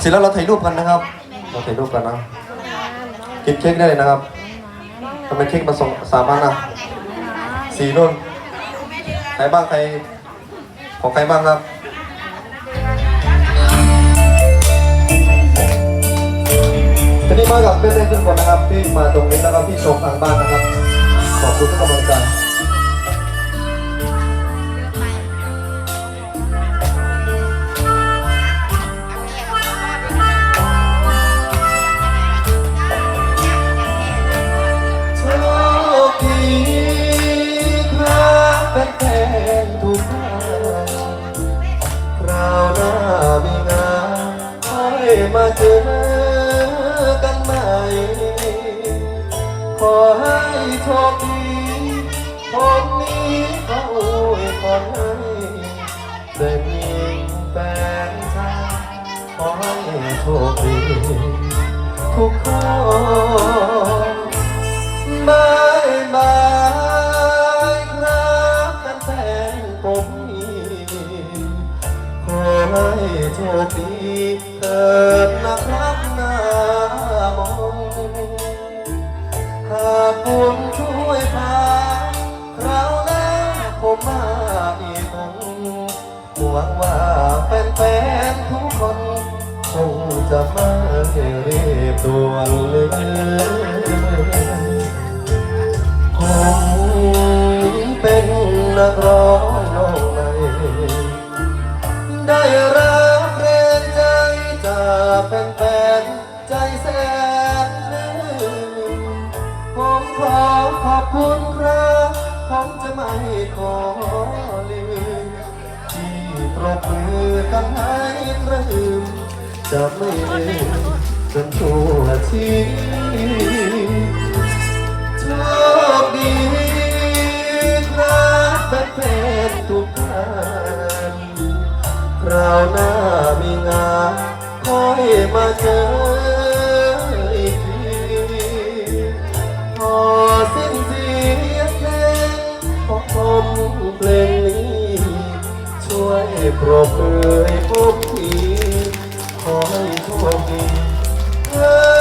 เสร็จแล้วเราถ่ายรูปกันนะครับ เราถ่ายรูปกันนะกินเค้กได้เลยนะครับทำไมเค้กมาส่งสามพันอะสี่รุ่นใครบ้างใครของใครบ้างครับทีนี้มากับเพื่อนๆทุกคนนะครับที่มาตรงนี้แล้วก็ที่ชมทางบ้านนะครับ ขอบคุณทุกกำลังใจ โชคดีคนนี้เขาอวยพรให้ได้มีแฟนชายขอให้โชคดีทุกคนบายบายครับแฟนผมนี่ขอให้โชคดีเกิดนะครับหน้ามองหากคุณ หวังว่าแฟนๆทุกคน คงจะไม่รีบด่วนเลยผมเป็นนักร้องน้องใหม่ได้รับแรงใจจากแฟนๆใจแสนลื่นผมขอขอบคุณครับ ผมจะไม่ขอลืม บมือกันให้กระหึ่มจะไม่ลืมจนชั่วชีโชคดีครับแฟนๆทุกท่านคราวหน้ามีงานคอยมาเจออีกทีพอสิ้นเสียงเพลงของผมเพลง ปรบมือให้ผมทีขอให้โชคดีเธอ